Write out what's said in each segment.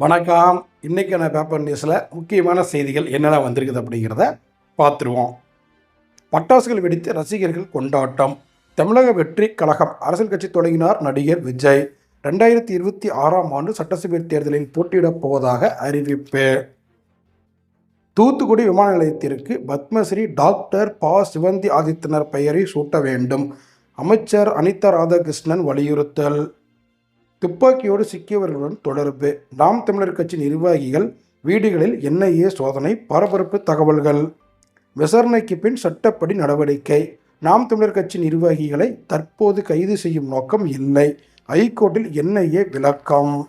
வணக்கம். இன்றைக்கான பேப்பர் நியூஸில் முக்கியமான செய்திகள் என்னென்ன வந்திருக்குது அப்படிங்கிறத பார்த்துருவோம். பட்டாசுகள் வெடித்து ரசிகர்கள் கொண்டாட்டம். தமிழக வெற்றி கழகம் அரசியல் கட்சி தொடங்கினார் நடிகர் விஜய். ரெண்டாயிரத்தி இருபத்தி ஆறாம் ஆண்டு சட்டசபை தேர்தலில் போட்டியிடப் போவதாக அறிவிப்பு. தூத்துக்குடி விமான நிலையத்திற்கு பத்மஸ்ரீ டாக்டர் ப. சிவந்தி ஆதித்தனர் பெயரை சூட்ட வேண்டும். அமைச்சர் அனிதா ராதாகிருஷ்ணன் வலியுறுத்தல். துப்பாக்கியோடு சிக்கியவர்களுடன் தொடர்பு. நாம் தமிழர் கட்சி நிர்வாகிகள் வீடுகளில் என்ஐஏ சோதனை பரபரப்பு தகவல்கள். விசாரணைக்கு பின் சட்டப்படி நடவடிக்கை. நாம் தமிழர் கட்சி நிர்வாகிகளை தற்போது கைது செய்யும் நோக்கம் இல்லை. ஐகோர்ட்டில் என்ஐஏ விளக்கம்.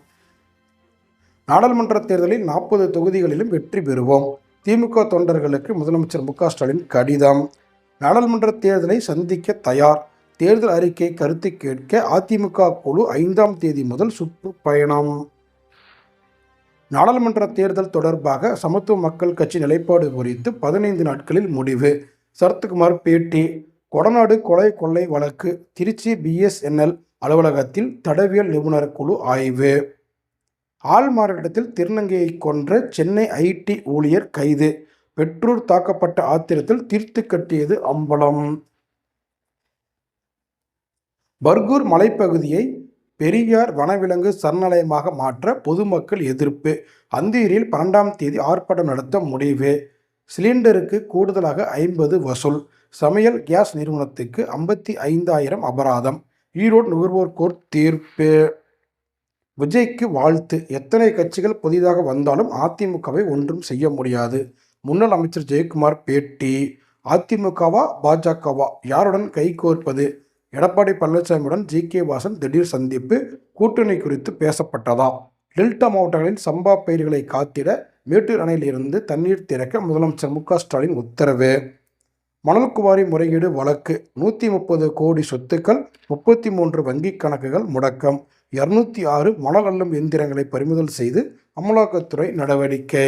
நாடாளுமன்ற தேர்தலில் நாற்பது தொகுதிகளிலும் வெற்றி பெறுவோம். திமுக தொண்டர்களுக்கு முதலமைச்சர் மு க ஸ்டாலின் கடிதம். நாடாளுமன்ற தேர்தலை சந்திக்க தயார். தேர்தல் அறிக்கை கருத்து கேட்க அதிமுக குழு ஐந்தாம் தேதி முதல் சுற்றுப்பயணம். நாடாளுமன்ற தேர்தல் தொடர்பாக சமத்துவ மக்கள் கட்சி நிலைப்பாடு குறித்து பதினைந்து நாட்களில் முடிவு. சரத்குமார் பேட்டி கொடநாடு கொலை கொள்ளை வழக்கு திருச்சி பிஎஸ்என்எல் அலுவலகத்தில் தடவியல் நிபுணர் குழு ஆய்வு. ஆள்மாறாட்டத்தில் திருநங்கையை கொன்ற சென்னை ஐடி ஊழியர் கைது. பெற்றோர் தாக்கப்பட்ட ஆத்திரத்தில் தீர்த்து கட்டியது அம்பலம். பர்கூர் மலைப்பகுதியை பெரியார் வனவிலங்கு சரணாலயமாக மாற்ற பொதுமக்கள் எதிர்ப்பு. அந்தீரில் பன்னெண்டாம் தேதி ஆர்ப்பாட்டம் நடத்த முடிவு. சிலிண்டருக்கு கூடுதலாக ஐம்பது வசூல். சமையல் கேஸ் நிறுவனத்துக்கு ஐம்பத்தி ஐந்தாயிரம் அபராதம். ஈரோடு நுகர்வோர் கோர்ட் தீர்ப்பு. விஜய்க்கு வாழ்த்து. எத்தனை கட்சிகள் புதிதாக வந்தாலும் அதிமுகவை ஒன்றும் செய்ய முடியாது. முன்னாள் அமைச்சர் ஜெயக்குமார் பேட்டி. அதிமுகவா பாஜகவா? யாருடன் கைகோர்ப்பது எடப்பாடி பழனிசாமியுடன் ஜி கே வாசன் திடீர் சந்திப்பு கூட்டணி குறித்து பேசப்பட்டதா? டெல்டா மாவட்டங்களில் சம்பா பயிர்களை காத்திட மேட்டூர் அணையில் இருந்து தண்ணீர் திறக்க முதலமைச்சர் மு ஸ்டாலின் உத்தரவு. மணல்குவாரி முறையீடு வழக்கு நூற்றி முப்பது கோடி சொத்துக்கள் முப்பத்தி மூன்று வங்கிக் கணக்குகள் முடக்கம் இருநூத்தி ஆறு மணல் அள்ளும் எந்திரங்களை பறிமுதல் செய்து அமலாக்கத்துறை நடவடிக்கை.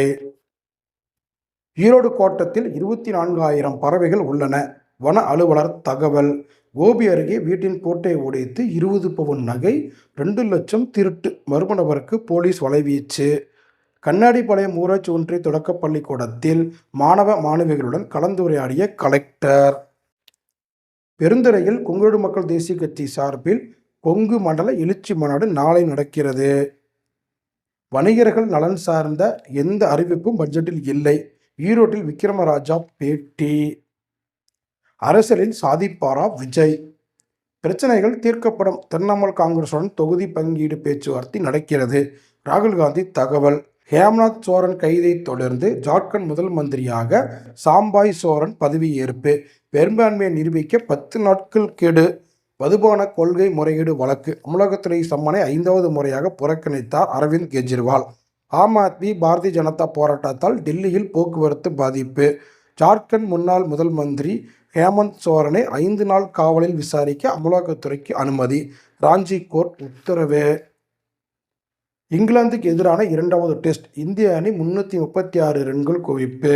ஈரோடு கோட்டத்தில் இருபத்தி நான்காயிரம் பறவைகள் உள்ளன. வன அலுவலர் தகவல். கோபி அருகே வீட்டின் பூட்டை உடைத்து இருபது பவுன் நகை ரெண்டு லட்சம் திருட்டு. மர்ம நபருக்கு போலீஸ் வலைவீச்சு. கண்ணாடிப்பாளையம் ஊராட்சி ஒன்றிய தொடக்கப் பள்ளிக்கூடத்தில் மாணவ மாணவிகளுடன் கலந்துரையாடிய கலெக்டர். பெருந்துறையில் கொங்கோடு மக்கள் தேசிய கட்சி சார்பில் கொங்கு மண்டல எழுச்சி மாநாடு நாளை நடக்கிறது. வணிகர்கள் நலன் சார்ந்த எந்த அறிவிப்பும் பட்ஜெட்டில் இல்லை. ஈரோட்டில் விக்ரமராஜா பேட்டி. அரசியலில் சாதிப்பாரா விஜய்? பிரச்சனைகள் தீர்க்கப்படும் திரிணாமுல் காங்கிரசுடன் தொகுதி பங்கீடு பேச்சுவார்த்தை நடக்கிறது. ராகுல் காந்தி தகவல். ஹேம்நாத் சோரன் கைதை தொடர்ந்து ஜார்க்கண்ட் முதல் மந்திரியாக சாம்பாய் சோரன் பதவியேற்பு. பெரும்பான்மையை நிரூபிக்க பத்து நாட்கள் கெடு. மதுபான கொள்கை முறையீடு வழக்கு. அமலகத்துறை சம்மனை ஐந்தாவது முறையாக புறக்கணித்தார் அரவிந்த் கெஜ்ரிவால். ஆம் ஆத்மி பாரதிய ஜனதா போராட்டத்தால் டெல்லியில் போக்குவரத்து பாதிப்பு. ஜார்க்கண்ட் முன்னாள் முதல் மந்திரி ஹேமந்த் சோரனை ஐந்து நாள் காவலில் விசாரிக்க அமலாக்கத்துறைக்கு அனுமதி. ராஞ்சி கோர்ட் உத்தரவு. இங்கிலாந்துக்கு எதிரான இரண்டாவது டெஸ்ட். இந்திய அணி முன்னூற்றி முப்பத்தி ஆறு ரன்கள் குவிப்பு.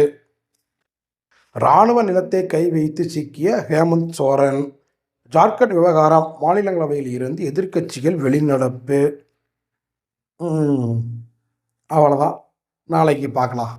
இராணுவ நிலத்தை கை வைத்து சிக்கிய ஹேமந்த் சோரன். ஜார்க்கண்ட் விவகாரம். மாநிலங்களவையில் இருந்து எதிர்க்கட்சிகள் வெளிநடப்பு. அவ்வளோதான் நாளைக்கு பார்க்கலாம்.